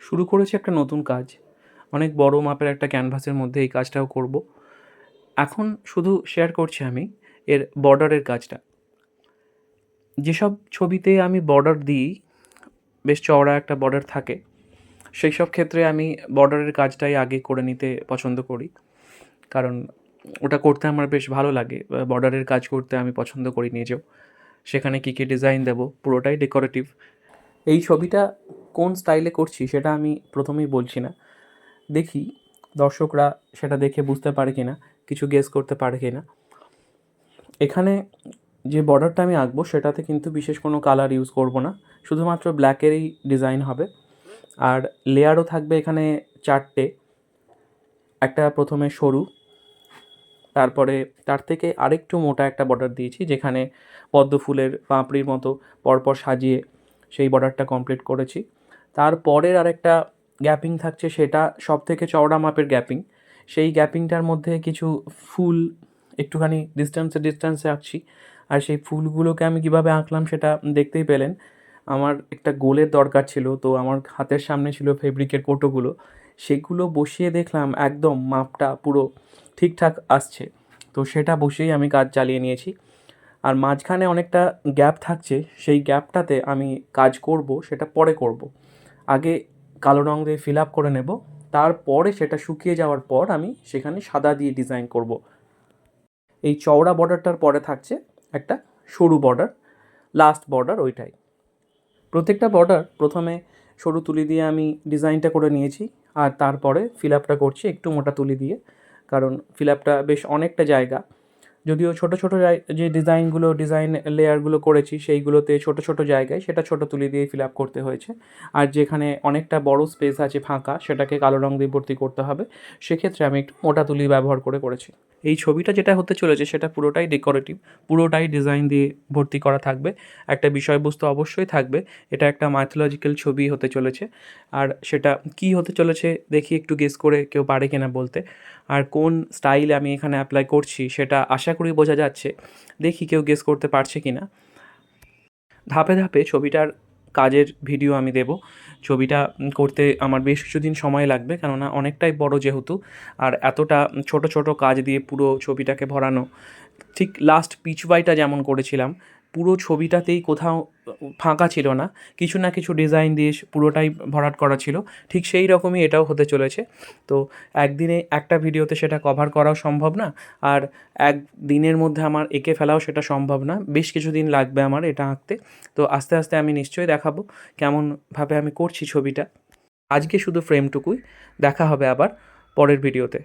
শুরু করেছি একটা নতুন কাজ। অনেক বড় মাপের একটা ক্যানভাসের মধ্যে এই কাজটাও করব। এখন শুধু শেয়ার করছি আমি এর বর্ডারের কাজটা। যেসব ছবিতে আমি বর্ডার দিই, বেশ চওড়া একটা বর্ডার থাকে সেই সব ক্ষেত্রে আমি বর্ডারের কাজটাই আগে করে নিতে পছন্দ করি। কারণ ওটা করতে আমার বেশ ভালো লাগে বর্ডারের কাজ করতে আমি পছন্দ করি নিজেও। সেখানে কী কী ডিজাইন দেবো, পুরোটাই ডেকোরেটিভ এই ছবিটা কোন স্টাইলে করছি সেটা আমি প্রথমেই বলছি না। দেখি দর্শকরা সেটা দেখে বুঝতে পারে কি না কিছু গেস করতে পারে কি না এখানে যে বর্ডারটা আমি আঁকবো সেটাতে কিন্তু বিশেষ কোনো কালার ইউজ করব না, শুধুমাত্র ব্ল্যাকেরই ডিজাইন হবে। আর লেয়ারও থাকবে এখানে চারটে, একটা প্রথমে সরু, তারপরে তার থেকে আরেকটু মোটা একটা বর্ডার দিয়েছি, যেখানে পদ্ম ফুলের পাঁপড়ির মতো পরপর সাজিয়ে সেই বর্ডারটা কমপ্লিট করেছি। তারপরের আরেকটা গ্যাপিং থাকছে, সেটা সব থেকে চওড়া মাপের গ্যাপিং। সেই গ্যাপিংটার মধ্যে কিছু ফুল, একটুখানি ডিস্টেন্সে ডিস্টেন্সে আঁকছি। আর সেই ফুলগুলোকে আমি কীভাবে আঁকলাম সেটা দেখতেই পেলেন। আমার একটা গোলের দরকার ছিল, তো আমার হাতের সামনে ছিল ফেব্রিকের কোটোগুলো। সেগুলো বসিয়ে দেখলাম, একদম মাপটা পুরো ঠিকঠাক আসছে। তো সেটা বসেই আমি কাজ চালিয়ে নিয়েছি। আর মাঝখানে অনেকটা গ্যাপ থাকছে, সেই গ্যাপটাতে আমি কাজ করব, সেটা পরে করব। আগে কালো রঙ দিয়ে ফিল আপ করে নেব। তারপরে সেটা শুকিয়ে যাওয়ার পর আমি সেখানে সাদা দিয়ে ডিজাইন করব। এই চওড়া বর্ডারটার পরে থাকছে একটা সরু বর্ডার লাস্ট বর্ডার ওইটাই। প্রত্যেকটা বর্ডার প্রথমে সরু তুলি দিয়ে আমি ডিজাইনটা করে নিয়েছি, আর তারপরে ফিল আপটা করছি একটু মোটা তুলি দিয়ে, কারণ ফিল আপটা বেশ অনেকটা জায়গা। যদিও ছোটো ছোটো যে ডিজাইনগুলো, ডিজাইন লেয়ারগুলো করেছি, সেইগুলোতে ছোটো ছোটো জায়গায় সেটা ছোটো তুলি দিয়ে ফিল আপ করতে হয়েছে। আর যেখানে অনেকটা বড় স্পেস আছে ফাঁকা, সেটাকে কালো রঙ দিয়ে ভর্তি করতে হবে। সেক্ষেত্রে আমি একটু মোটা তুলি ব্যবহার করে করেছি। এই ছবিটা যেটা হতে চলেছে, সেটা পুরোটাই ডেকোরেটিভ পুরোটাই ডিজাইন দিয়ে ভর্তি করা থাকবে। একটা বিষয়বস্তু অবশ্যই থাকবে, এটা একটা মাইথোলজিক্যাল ছবি হতে চলেছে। আর সেটা কি হতে চলেছে, দেখি একটু গেস করে কেউ পারে কিনা বলতে। আর কোন স্টাইল আমি এখানে অ্যাপ্লাই করছি, সেটা আশা করি বোঝা যাচ্ছে। দেখি কেউ গেস করতে পারছে কি না ধাপে ধাপে ছবিটার কাজের ভিডিও আমি দেব। ছবিটা করতে আমার বেশ কিছুদিন সময় লাগবে, কেননা অনেকটাই বড় যেহেতু। আর এতটা ছোট ছোট কাজ দিয়ে পুরো ছবিটাকে ভরানো। ঠিক লাস্ট পিচ বাইটা যেমন করেছিলাম পুরো ছবিটাতেই কোথাও ফাঁকা ছিল না। কিছু না কিছু ডিজাইন দিয়ে পুরোটাই ভরাট করা ছিল। ঠিক সেই রকমই এটাও হতে চলেছে। তো একদিনে একটা ভিডিওতে সেটা কভার করাও সম্ভব না, আর এক দিনের মধ্যে আমার এঁকে ফেলাও সেটা সম্ভব না। বেশ কিছুদিন লাগবে আমার এটা আঁকতে। তো আস্তে আস্তে আমি নিশ্চয়ই দেখাবো কেমনভাবে আমি করছি ছবিটা। আজকে শুধু ফ্রেমটুকুই দেখা হবে আবার পরের ভিডিওতে।